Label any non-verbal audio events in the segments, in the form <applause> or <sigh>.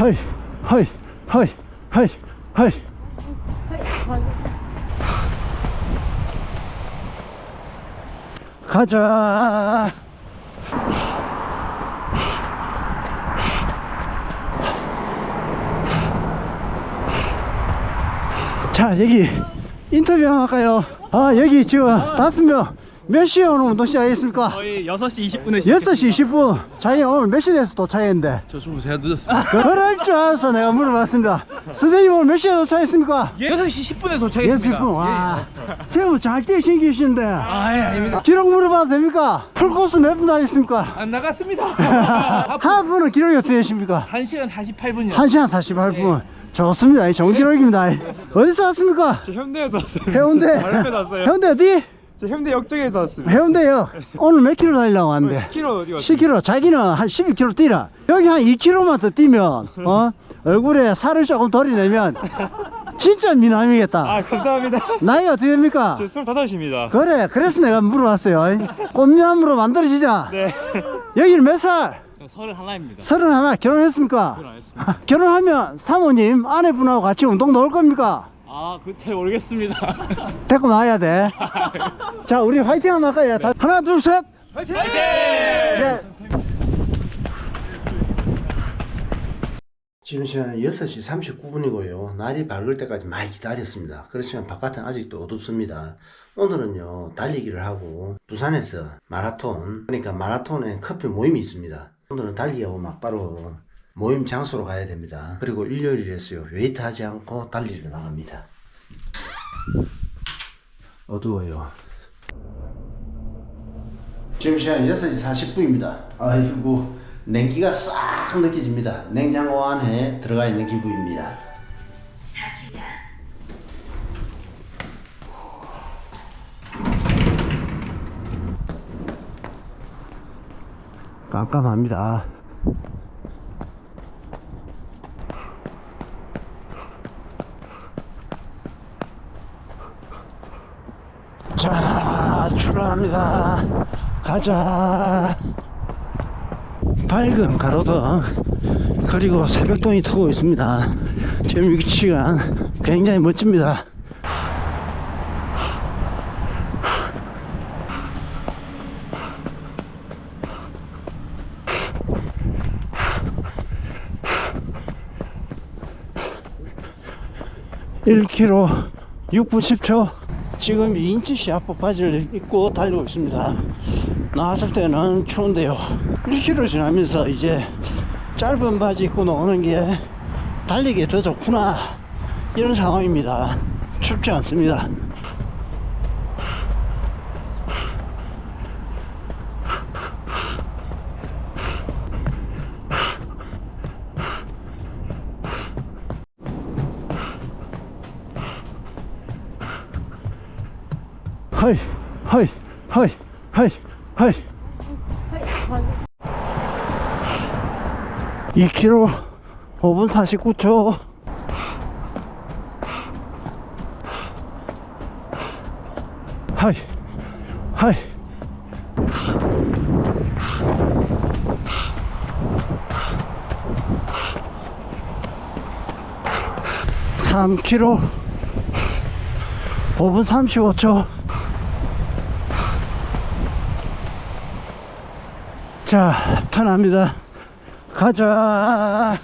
허이 허이 허이 허이 허이. 가자. 자 여기 인터뷰 한번 할까요? 아 여기 지금 다섯 명 몇 시에 오늘 운동 시작했습니까? 저희 6시 20분에 6시 20분. 자기 오늘 몇 시에 돼서 도착했는데? 저 좀 제가 늦었습니다. <laughs> 그럴 줄 알아서 내가 물어봤습니다. 선생님 오늘 몇 시에 도착했습니까? 6시 10분에 6시 도착했습니다. 10분. 와. 세우 잘 뛰 신 기신데. 아 예, 아닙니다. 기록 물어봐도 됩니까? 풀코스 몇 분 다녔습니까? 안 나갔습니다. <laughs> 하프는 기록이 어떻게 되십니까? 1시간 48분이요. 1시간 48분. 좋습니다. 좋은 기록입니다. 어디서 왔습니까? 저 현대에서 왔어요. 해운대? <laughs> 바로 왔어요. 해운대 어디? 저 현대 역쪽에서 왔습니다. 해운대요 오늘 몇 킬로 달리려고 하는데? 10km 어디 갔어요? 10km 자기는 한 12km 뛰라. 여기 한 2km만 더 뛰면 어? 얼굴에 살을 조금 덜이 내면 진짜 미남이겠다. 아 감사합니다. 나이가 어떻게 됩니까? 저 25입니다. 그래 그래서 내가 물어봤어요. 꽃미남으로 만들어지자. 네. 여기는 몇 살? 저 31입니다. 서른 하나. 결혼했습니까? 안 했습니다. <laughs> 결혼하면 사모님 아내분하고 같이 운동 나올 겁니까? 아 그거 잘 모르겠습니다 <laughs> 데리고 나와야 돼. 자, 우리 화이팅 한번 할까요? 다- 하나, 둘, 셋. 화이팅! 네. 지금 시간은 6시 39분이고요. 날이 밝을 때까지 많이 기다렸습니다. 그렇지만 바깥은 아직도 어둡습니다. 오늘은요, 달리기를 하고 부산에서 마라톤, 그러니까 마라톤에 커피 모임이 있습니다. 오늘은 달리기하고 막바로 모임 장소로 가야 됩니다. 그리고 일요일이라서요, 웨이트 하지 않고 달리러 나갑니다. 어두워요. 지금 시간 6시 40분입니다. 아이고, 냉기가 싹 느껴집니다. 냉장고 안에 들어가 있는 기분입니다. 깜깜합니다. 자, 출발합니다. 가자. 밝은 가로등 그리고 새벽동이 트고 있습니다. 지금 위치가 굉장히 멋집니다. (1 k m) 6분 10초 지금 2인치 시합복 바지를 입고 달리고 있습니다. 나왔을 때는 추운데요. 1km 지나면서 이제 짧은 바지 입고 노는 게 달리기에 더 좋구나. 이런 상황입니다. 춥지 않습니다 하이 하이 하이 하이 하이. 2km 5분 49초. 하이 하이. 삼 k m 5분 35초 자 편합니다. 가자.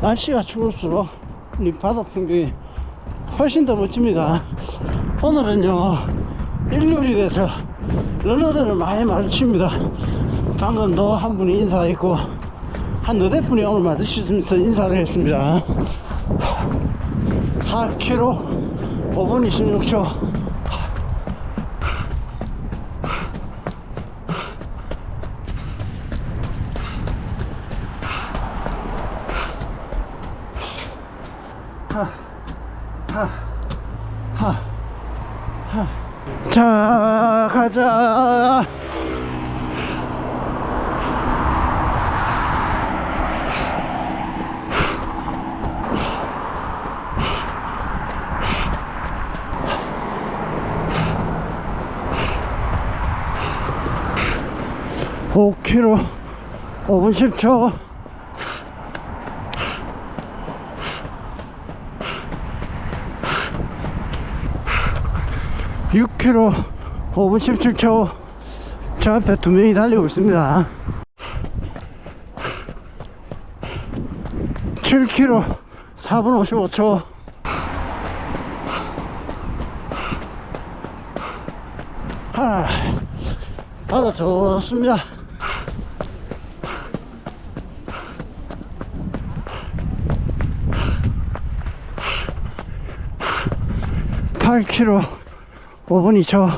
날씨가 추울수록 이 바다 풍경이 훨씬 더 멋집니다. 오늘은요, 일요일이 돼서 러너들을 많이 마주칩니다. 방금도 한 분이 인사했고, 한 너댓 분이 오늘 마주치면서 인사를 했습니다. 4km 5분 26초. 자, 가자. 오 k 로 5분 10초. 육 k 로 5분 17초. 저 앞에 두 명이 달리고 있습니다. 7km 4분 55초. 하, 바다 좋습니다. 팔 k 로 5분 2초.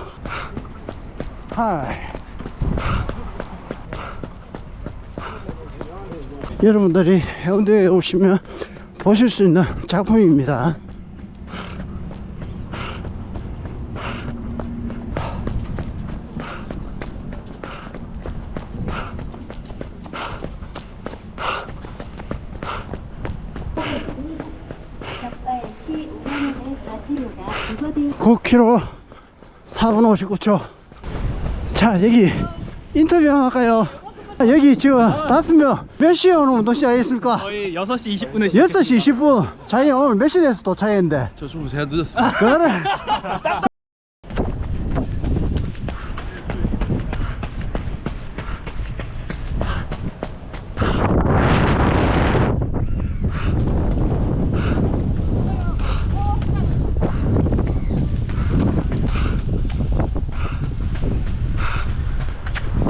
하이. 여러분들이 해운대에 오시면 보실 수 있는 작품입니다. 덕발 시 5만원의 4km가 부과되어 9km 4분 59초. 자, 여기 인터뷰 한번 할까요? 여기 지금 다섯 명몇 시에 오늘 운동 시작했습니까? 저희 6시 20분에 6시 20분. 자기 오늘 몇 시에 도착했는데? 저 좀 제가 늦었습니다. 그래. <laughs>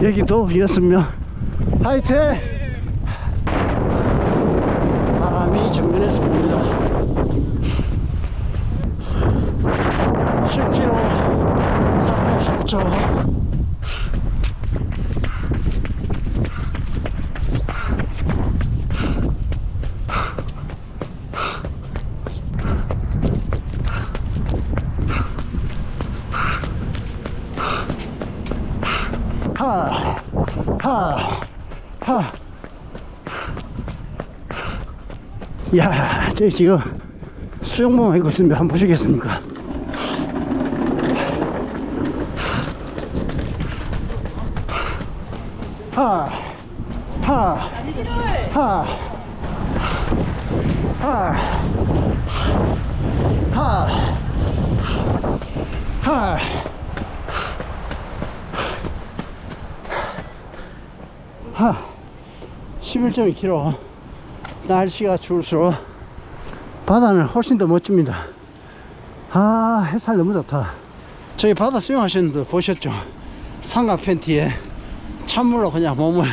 여기도 명 화이팅! 바람이 정면에서 붑니다 10km 350초 하, 하, 하. 야, 저기 지금 수영복 입고 있습니다. 한번 보시겠습니까? 하, 하, 하, 하, 하, 하. 하 11.2km 날씨가 추울수록 바다는 훨씬 더 멋집니다. 아 햇살 너무 좋다. 저희 바다 수영하시는 분들 보셨죠? 삼각 팬티에 찬물로 그냥 몸을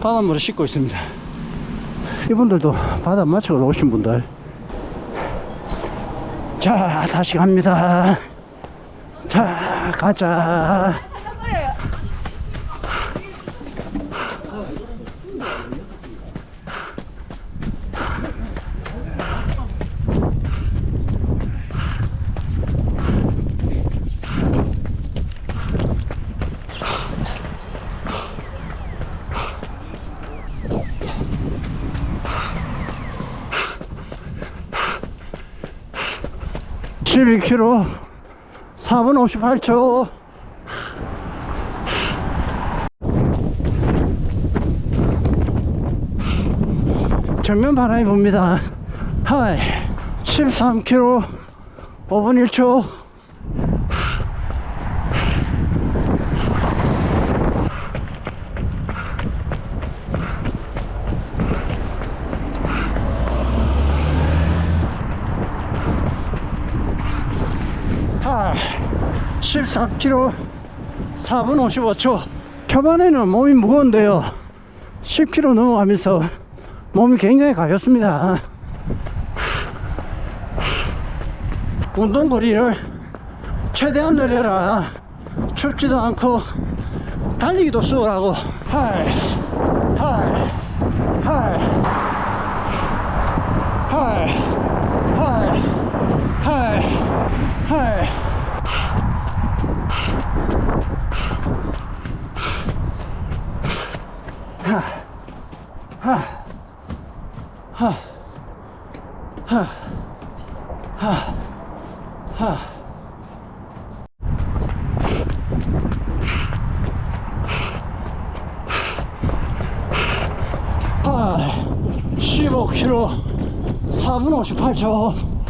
바닷물에 씻고 있습니다. 이분들도 바다 마치고 오신 분들. 자 다시 갑니다. 자 가자 십일 k m 4분 58초. 정면 바람이 붑니다. 하이 13km 5분 1초 하 13km 4분 55초. 초반에는 몸이 무거운데요. 10km 넘어가면서 몸이 굉장히 가볍습니다. 운동거리를 최대한 늘려라. 춥지도 않고 달리기도 수월하고. 하이 하이 하이 하이 하이 하이 아, 15km 4분 58초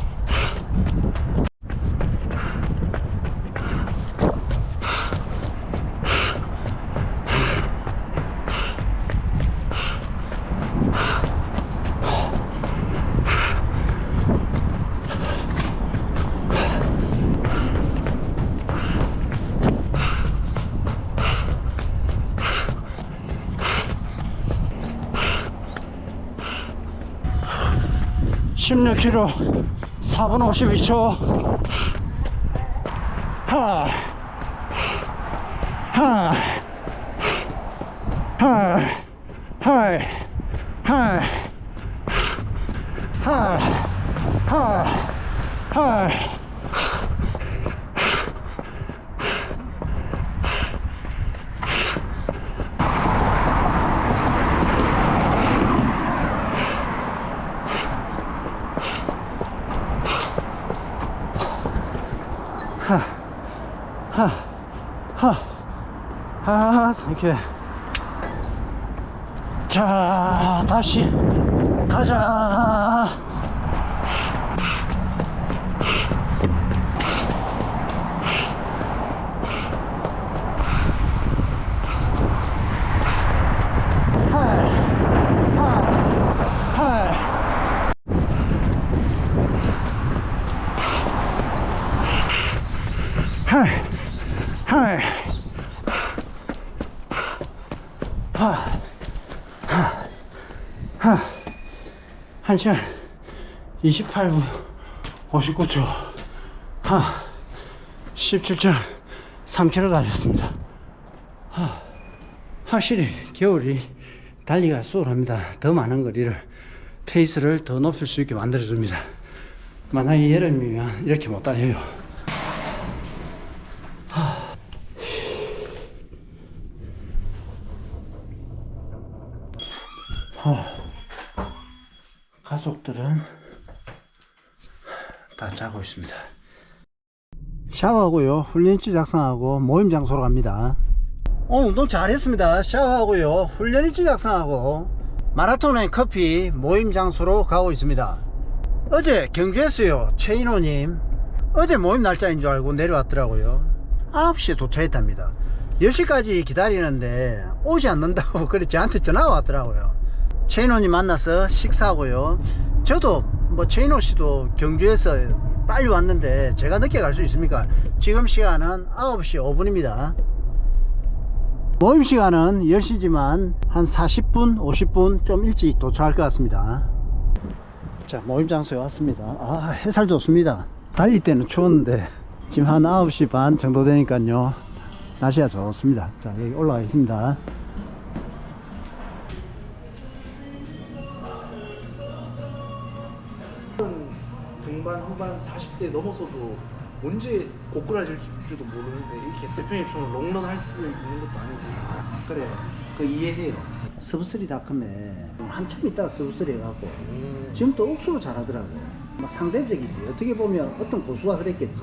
십육 k m 4분 52초. 하, 하, 하, 하, 하, 하, 하, 하. 하, 가자 Huh. 1시간 28분 59초. 하, 17.3km 달렸습니다. 하, 확실히 겨울이 달리기가 수월합니다. 더 많은 거리를, 페이스를 더 높일 수 있게 만들어 줍니다. 만약에 여름이면 이렇게 못 달려요. 가족들은 다 자고 있습니다. 샤워하고요. 훈련지 작성하고 모임 장소로 갑니다. 오늘 운동 잘했습니다. 샤워하고요. 훈련일지 작성하고 마라톤의 커피 모임 장소로 가고 있습니다. 어제 경주했어요. 최인호님. 어제 모임 날짜인 줄 알고 내려왔더라고요. 9시에 도착했답니다. 10시까지 기다리는데 오지 않는다고 <laughs> 그래 저한테 전화가 왔더라고요. 최인호님 만나서 식사하고요. 저도 뭐 최인호 씨도 경주에서 빨리 왔는데 제가 늦게 갈 수 있습니까? 지금 시간은 9시 5분입니다. 모임 시간은 10시지만 한 40분, 50분 좀 일찍 도착할 것 같습니다. 자, 모임 장소에 왔습니다. 아, 햇살 좋습니다. 달릴 때는 추웠는데 지금 한 9시 반 정도 되니까요. 날씨가 좋습니다. 자, 여기 올라가겠습니다. 중반 후반 40대 넘어서도 언제 고꾸라질지도 모르는데 이렇게 대표님처럼 롱런 할 수 있는 것도 아니고 그래, 그 이해해요. 서브스리닷컴에 한참 있다가 서브스리 해갖고 지금 또 억수로 잘하더라고. 뭐 상대적이지. 어떻게 보면 어떤 고수가 그랬겠지.